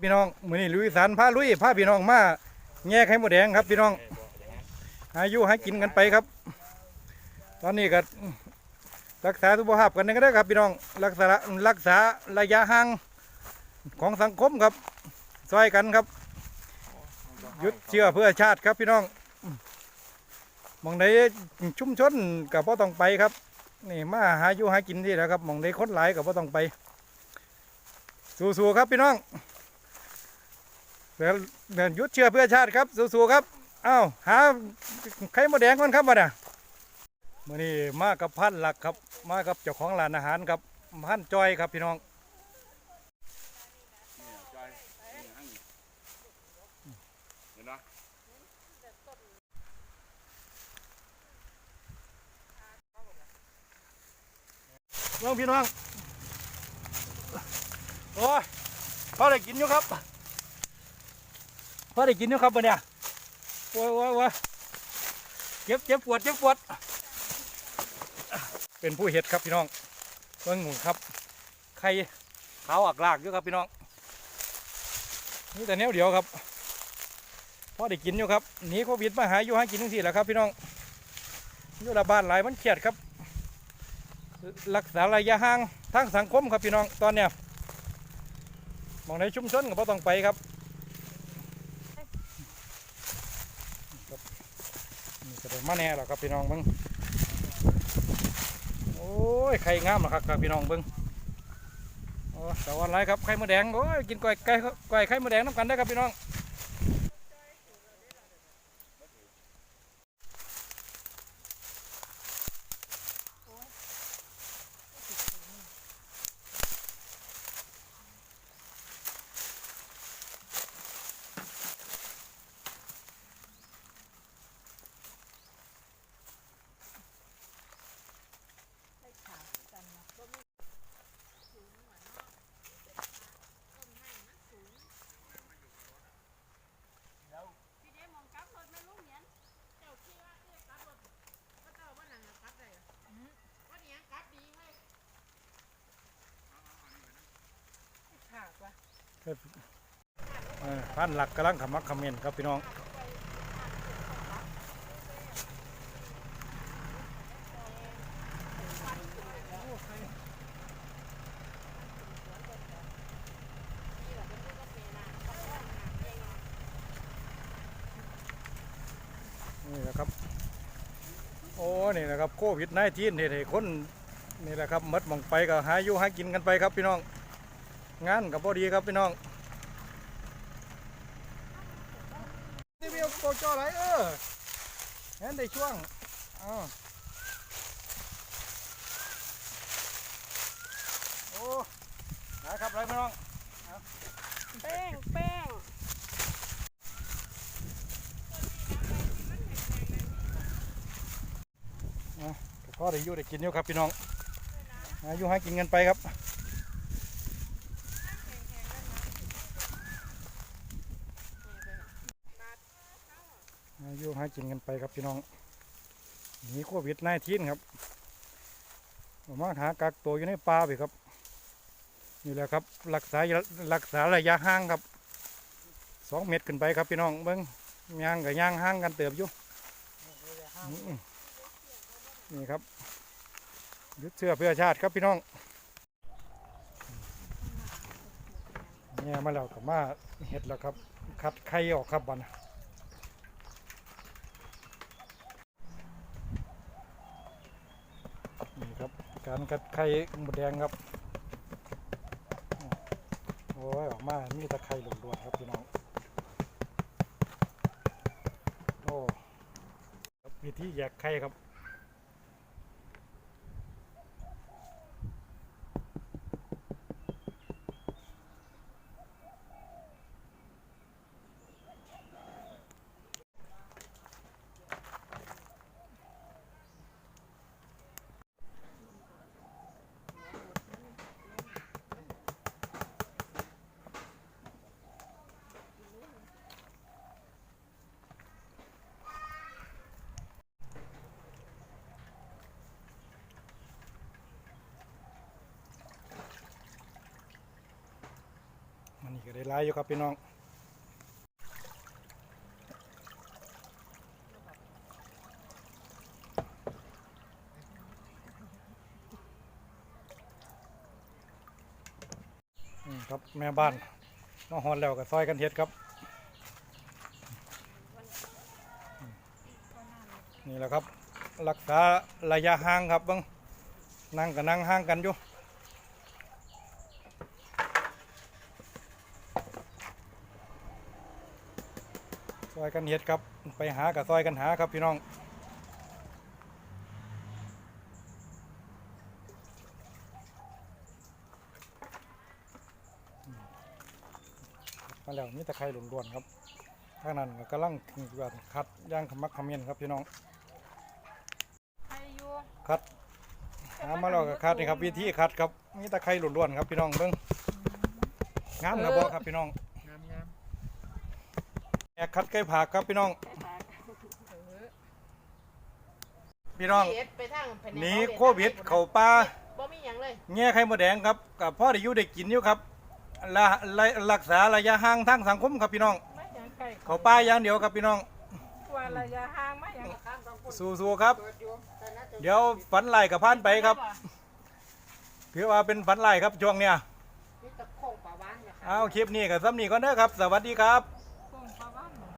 พี่น้องมือนี้ลุยสารพาลุยพาพี่น้องมาแง่ไข่มดแดงครับพี่น้องหาอยู่หากินกันไปครับ ตอนนี้ก็รักษาสุขภาพกันก็ได้ครับพี่น้องรักษารักษาระยะห่างของสังคมครับช่วยกันครับยุดเชื้อเพื่อชาติครับพี่น้องมองใดชุมชนกับพ่ต้องไปครับนี่มาหาอยู่หากินที่แล้วครับมองใดคนหลายกับพ่ต้องไปสู้ๆครับพี่น้อง เดี๋ยวเดี๋ยวหยุดเชื้อเพื่อชาติครับสู้ๆครับอ้าวหาไข่มดแดงก่อนครับมาเนี่ยมื่อนี้มากับพันหลักครับ มากับเจ้าของร้านอาหารครับพันจอยครับพี่น้องเห็นไหมน้องพี่น้อง โอ้ยพอได้กินอยู่ครับ พอได้กินอยู่ครับวันเนี้ยโอ้ยโอ้ยโอ้ยเจ็บเจ็บปวดเจ็บปวด เป็นผู้เห็ดครับพี่น้องเบิ้งหมูครับไข่ขาวอักลากอยู่ครับพี่น้อง นี่แต่แนวเดียวครับพอได้กินอยู่ครับหนีโควิดมาหาอยู่หากินทั้งสี่แหละครับพี่น้องอยู่ละบานหลายมันเครียดครับ รักษาระยะห่างทางสังคมครับพี่น้องตอนเนี้ยมองในชุมชนก็บ่ต้องไปครับนี่ก็ได้ มาแน่หรอครับพี่น้องเบิ้งโอ้ยไข่งามหรอครับครับพี่น้องเบิ้งโอ้แต่วันไรครับไข่มดแดงโอ้ยกินก้อยไก่ก้อยไข่มดแดงน้ำกันได้ครับพี่น้อง พันหลักกำลังขมักขม้นครับพี่น้องนี่แหละครับ โอ้ นี่แหละครับโควิดไนทีนเนี่ให้คนนี่แหละครับหมดมองไปก็หาอยู่หากินกันไปครับพี่น้อง งานกับพอดีครับพี่น้องนี่มีโปรจออะไรเออเห็นในช่วงอ้าวโอ้นะครับไรพี่น้องแป้งแป้งก็ได้อยู่ได้กินอยู่ครับพี่น้องหาอยู่หากินกันไปครับ อยู่หากินกันไปครับพี่น้องหนีโควิดไนทีนครับผมาหากักตัวอยู่ในป่าไปครับนี่แหละครับรักษารักษาระยะห่างครับสองเมตรขึ้นไปครับพี่น้องเบิ้งย่างกับย่างห่างกันเติบอยู่นี่ครับยึดเสื้อเพื่อชาติครับพี่น้องเนี่ยมาแล้วกับมาเห็ดแล้วครับ คัดไข่ออกครับบัดนครับ การกัดไข่หมูแดงครับโอ้ยออกมา มีตะไคร่ล้วนๆครับพี่น้องโอ้วิธีแยกไข่ครับ ได้หลายอยู่ครับพี่น้องครับแม่บ้านมาหอนแล้วก็ซอยกันเฮ็ดครับ นี่แหละครับ รักษาระยะห่างครับบังนั่งกับนั่งห่างกันอยู่ ซอยกันเฮ็ดครับ ไปหากับซอยกันหาครับพี่น้องมาแล้วมีตะไคร้ล้วนๆครับทางนั้นก็กำลังแบบคัดย่างขมักเขมิ้นครับพี่น้องใครอยู่คัดหามาแล้วก็คัดนี่ครับวิธีคัดครับมีตะไคร้ล้วนๆครับพี่น้องเบิ่งงามนะบ่ครับพี่น้องงามงาม แอกคัดไก่ผักครับพี่น้อง พี่น้องเอ็ดไปทางแผกหนีอาโควิดเข้าป่าบ่มีหยังเลยแง่ไข่มดแดงครับกับพ่อได้อยู่ได้กินอยู่ครับละละรักษาระยะห่างทางสังคมครับพี่น้อง ไม่อย่างไก่เข้าป่าอย่างเดียวครับพี่น้องตัวระยะห่างไม่อย่างสู้ๆครับ เดี๋ยวฝันไล่กับพันไปครับ ถือว่าเป็นฝันไล่ครับช่วงเนี้ย นี่ตะโค้งปลาหวานนะคะ เอาคลิปนี้กับซ้ำนี้ก่อนเด้อครับ สวัสดีครับ